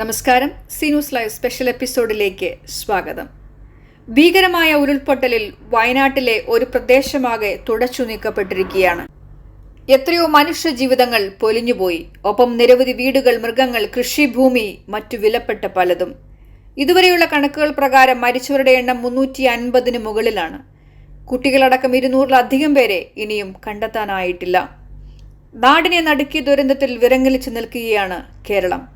നമസ്കാരം. സീനൂസ് live special എപ്പിസോഡിലേക്ക് സ്വാഗതം. ഭീകരമായ ഉരുൾപൊട്ടലിൽ വയനാട്ടിലെ ഒരു പ്രദേശമാകെ തുടച്ചു നീക്കപ്പെട്ടിരിക്കുകയാണ്. എത്രയോ മനുഷ്യ ജീവിതങ്ങൾ പൊലിഞ്ഞുപോയി. ഒപ്പം നിരവധി വീടുകൾ മൃഗങ്ങൾ കൃഷിഭൂമി മറ്റു വിലപ്പെട്ട പലതും. ഇതുവരെയുള്ള കണക്കുകൾ പ്രകാരം മരിച്ചവരുടെ എണ്ണം മുന്നൂറ്റി അൻപതിന് മുകളിലാണ്. കുട്ടികളടക്കം ഇരുന്നൂറിലധികം പേരെ ഇനിയും കണ്ടെത്താനായിട്ടില്ല. നാടിനെ നടുക്കിയ ദുരന്തത്തിൽ വിറങ്ങലിച്ചു നിൽക്കുകയാണ് കേരളം.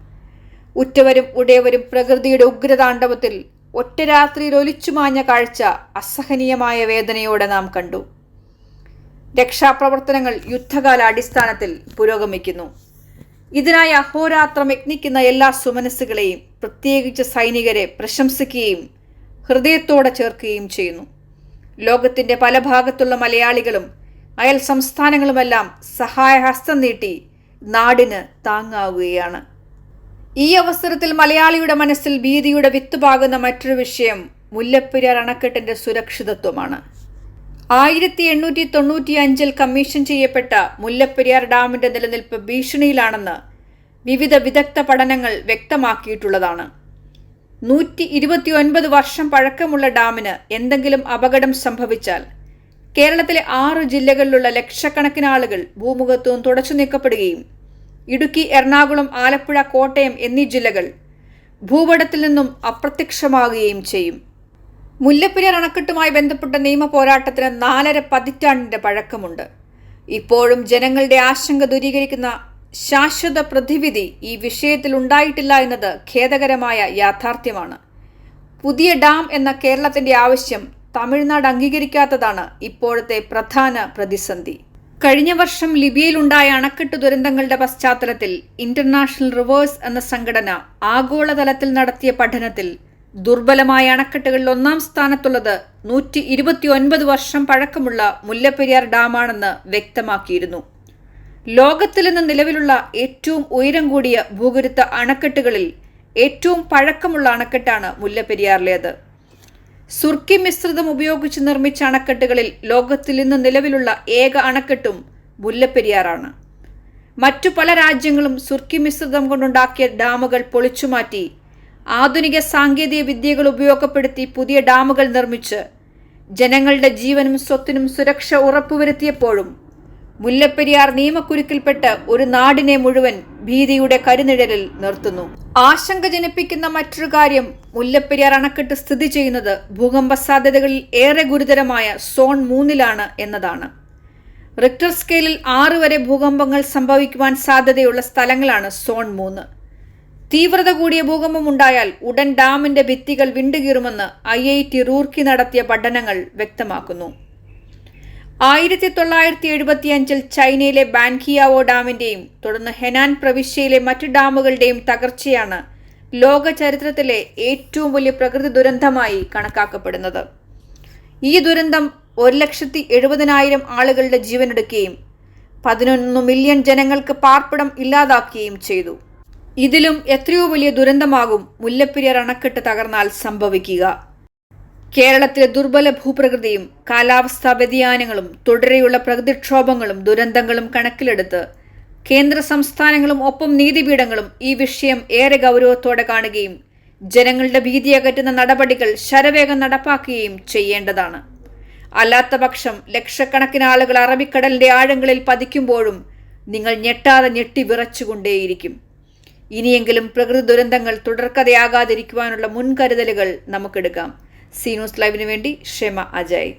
ഉറ്റവരും ഉടയവരും പ്രകൃതിയുടെ ഉഗ്രതാണ്ഡവത്തിൽ ഒറ്റ രാത്രിയിൽ ഒലിച്ചുമാഞ്ഞ കാഴ്ച അസഹനീയമായ വേദനയോടെ നാം കണ്ടു. രക്ഷാപ്രവർത്തനങ്ങൾ യുദ്ധകാല അടിസ്ഥാനത്തിൽ പുരോഗമിക്കുന്നു. ഇതിനായി അഹോരാത്രം യത്നിക്കുന്ന എല്ലാ സുമനസ്സുകളെയും പ്രത്യേകിച്ച് സൈനികരെ പ്രശംസിക്കുകയും ഹൃദയത്തോടെ ചേർക്കുകയും ചെയ്യുന്നു. ലോകത്തിന്റെ പല ഭാഗത്തുള്ള മലയാളികളും അയൽ സംസ്ഥാനങ്ങളുമെല്ലാം സഹായഹസ്തം നീട്ടി നാടിന് താങ്ങാവുകയാണ്. ഈ അവസരത്തിൽ മലയാളിയുടെ മനസ്സിൽ ഭീതിയുടെ വിത്ത് പാകുന്ന മറ്റൊരു വിഷയം മുല്ലപ്പെരിയാർ അണക്കെട്ടിന്റെ സുരക്ഷിതത്വമാണ്. ആയിരത്തി എണ്ണൂറ്റി തൊണ്ണൂറ്റി അഞ്ചിൽ കമ്മീഷൻ ചെയ്യപ്പെട്ട മുല്ലപ്പെരിയാർ ഡാമിന്റെ നിലനിൽപ്പ് ഭീഷണിയിലാണെന്ന് വിവിധ വിദഗ്ധ പഠനങ്ങൾ വ്യക്തമാക്കിയിട്ടുള്ളതാണ്. നൂറ്റി ഇരുപത്തി ഒൻപത് വർഷം പഴക്കമുള്ള ഡാമിന് എന്തെങ്കിലും അപകടം സംഭവിച്ചാൽ കേരളത്തിലെ ആറ് ജില്ലകളിലുള്ള ലക്ഷക്കണക്കിന് ആളുകൾ ഭൂമുഖത്തും തുടച്ചു നീക്കപ്പെടുകയും ഇടുക്കി എറണാകുളം ആലപ്പുഴ കോട്ടയം എന്നീ ജില്ലകൾ ഭൂപടത്തിൽ നിന്നും അപ്രത്യക്ഷമാകുകയും ചെയ്യും. മുല്ലപ്പെരിയാർ അണക്കെട്ടുമായി ബന്ധപ്പെട്ട നിയമ പോരാട്ടത്തിന് നാലര പതിറ്റാണ്ടിന്റെ പഴക്കമുണ്ട്. ഇപ്പോഴും ജനങ്ങളുടെ ആശങ്ക ദൂരീകരിക്കുന്ന ശാശ്വത പ്രതിവിധി ഈ വിഷയത്തിൽ ഉണ്ടായിട്ടില്ല എന്നത് ഖേദകരമായ യാഥാർത്ഥ്യമാണ്. പുതിയ ഡാം എന്ന കേരളത്തിന്റെ ആവശ്യം തമിഴ്നാട് അംഗീകരിക്കാത്തതാണ് ഇപ്പോഴത്തെ പ്രധാന പ്രതിസന്ധി. കഴിഞ്ഞ വർഷം ലിബിയയിലുണ്ടായ അണക്കെട്ട് ദുരന്തങ്ങളുടെ പശ്ചാത്തലത്തിൽ ഇന്റർനാഷണൽ റിവേഴ്സ് എന്ന സംഘടന ആഗോളതലത്തിൽ നടത്തിയ പഠനത്തിൽ ദുർബലമായ അണക്കെട്ടുകളിൽ ഒന്നാം സ്ഥാനത്തുള്ളത് നൂറ്റി ഇരുപത്തിയൊൻപത് വർഷം പഴക്കമുള്ള മുല്ലപ്പെരിയാർ ഡാമാണെന്ന് വ്യക്തമാക്കിയിരുന്നു. ലോകത്തിൽ നിന്ന് നിലവിലുള്ള ഏറ്റവും ഉയരം കൂടിയ ഭൂഗുരുത്ത അണക്കെട്ടുകളിൽ ഏറ്റവും പഴക്കമുള്ള അണക്കെട്ടാണ് മുല്ലപ്പെരിയാറിലേത്. സുർക്കി മിശ്രിതം ഉപയോഗിച്ച് നിർമ്മിച്ച അണക്കെട്ടുകളിൽ ലോകത്തിൽ ഇന്ന് നിലവിലുള്ള ഏക അണക്കെട്ടും മുല്ലപ്പെരിയാറാണ്. മറ്റു പല രാജ്യങ്ങളും സുർക്കി മിശ്രിതം കൊണ്ടുണ്ടാക്കിയ ഡാമുകൾ പൊളിച്ചുമാറ്റി ആധുനിക സാങ്കേതിക വിദ്യകൾ ഉപയോഗപ്പെടുത്തി പുതിയ ഡാമുകൾ നിർമ്മിച്ച് ജനങ്ങളുടെ ജീവനും സ്വത്തിനും സുരക്ഷ ഉറപ്പുവരുത്തിയപ്പോഴും മുല്ലപ്പെരിയാർ നിയമക്കുരുക്കിൽപ്പെട്ട് ഒരു നാടിനെ മുഴുവൻ ഭീതിയുടെ കരുനിഴലിൽ നിർത്തുന്നു. ആശങ്ക ജനിപ്പിക്കുന്ന മറ്റൊരു കാര്യം മുല്ലപ്പെരിയാർ അണക്കെട്ട് സ്ഥിതി ചെയ്യുന്നത് ഭൂകമ്പ സാധ്യതകളിൽ ഏറെ ഗുരുതരമായ സോൺ മൂന്നിലാണ് എന്നതാണ്. റിക്ടർ സ്കെയിലിൽ ആറ് വരെ ഭൂകമ്പങ്ങൾ സംഭവിക്കുവാൻ സാധ്യതയുള്ള സ്ഥലങ്ങളാണ് സോൺ മൂന്ന്. തീവ്രത കൂടിയ ഭൂകമ്പം ഉണ്ടായാൽ ഉടൻ ഡാമിന്റെ ഭിത്തികൾ വിണ്ടുകീറുമെന്ന് ഐ ഐ ടി റൂർക്കി നടത്തിയ പഠനങ്ങൾ വ്യക്തമാക്കുന്നു. ആയിരത്തി തൊള്ളായിരത്തി എഴുപത്തിയഞ്ചിൽ ചൈനയിലെ ബാൻകിയാവോ ഡാമിന്റെയും തുടർന്ന് ഹെനാൻ പ്രവിശ്യയിലെ മറ്റ് ഡാമുകളുടെയും തകർച്ചയാണ് ലോക ചരിത്രത്തിലെ ഏറ്റവും വലിയ പ്രകൃതി ദുരന്തമായി കണക്കാക്കപ്പെടുന്നത്. ഈ ദുരന്തം ഒരു ലക്ഷത്തി എഴുപതിനായിരം ആളുകളുടെ ജീവനെടുക്കുകയും പതിനൊന്ന് മില്യൺ ജനങ്ങൾക്ക് പാർപ്പിടം ഇല്ലാതാക്കുകയും ചെയ്തു. ഇതിലും എത്രയോ വലിയ ദുരന്തമാകും മുല്ലപ്പെരിയാർ അണക്കെട്ട് തകർന്നാൽ സംഭവിക്കുക. കേരളത്തിലെ ദുർബല ഭൂപ്രകൃതിയും കാലാവസ്ഥാ വ്യതിയാനങ്ങളും തുടരെയുള്ള പ്രകൃതിക്ഷോഭങ്ങളും ദുരന്തങ്ങളും കണക്കിലെടുത്ത് കേന്ദ്ര സംസ്ഥാനങ്ങളും ഒപ്പം നീതിപീഠങ്ങളും ഈ വിഷയം ഏറെ ഗൗരവത്തോടെ കാണുകയും ജനങ്ങളുടെ ഭീതി അകറ്റുന്ന നടപടികൾ ശരവേഗം നടപ്പാക്കുകയും ചെയ്യേണ്ടതാണ്. അല്ലാത്ത പക്ഷം ലക്ഷക്കണക്കിന് ആളുകൾ അറബിക്കടലിന്റെ ആഴങ്ങളിൽ പതിക്കുമ്പോഴും നിങ്ങൾ ഞെട്ടാതെ ഞെട്ടി വിറച്ചുകൊണ്ടേയിരിക്കും. ഇനിയെങ്കിലും പ്രകൃതി ദുരന്തങ്ങൾ തുടർക്കഥയാകാതിരിക്കുവാനുള്ള മുൻകരുതലുകൾ നമുക്കെടുക്കാം. സീനൂസ് ലൈവിന് വേണ്ടി ക്ഷമ അജയ്.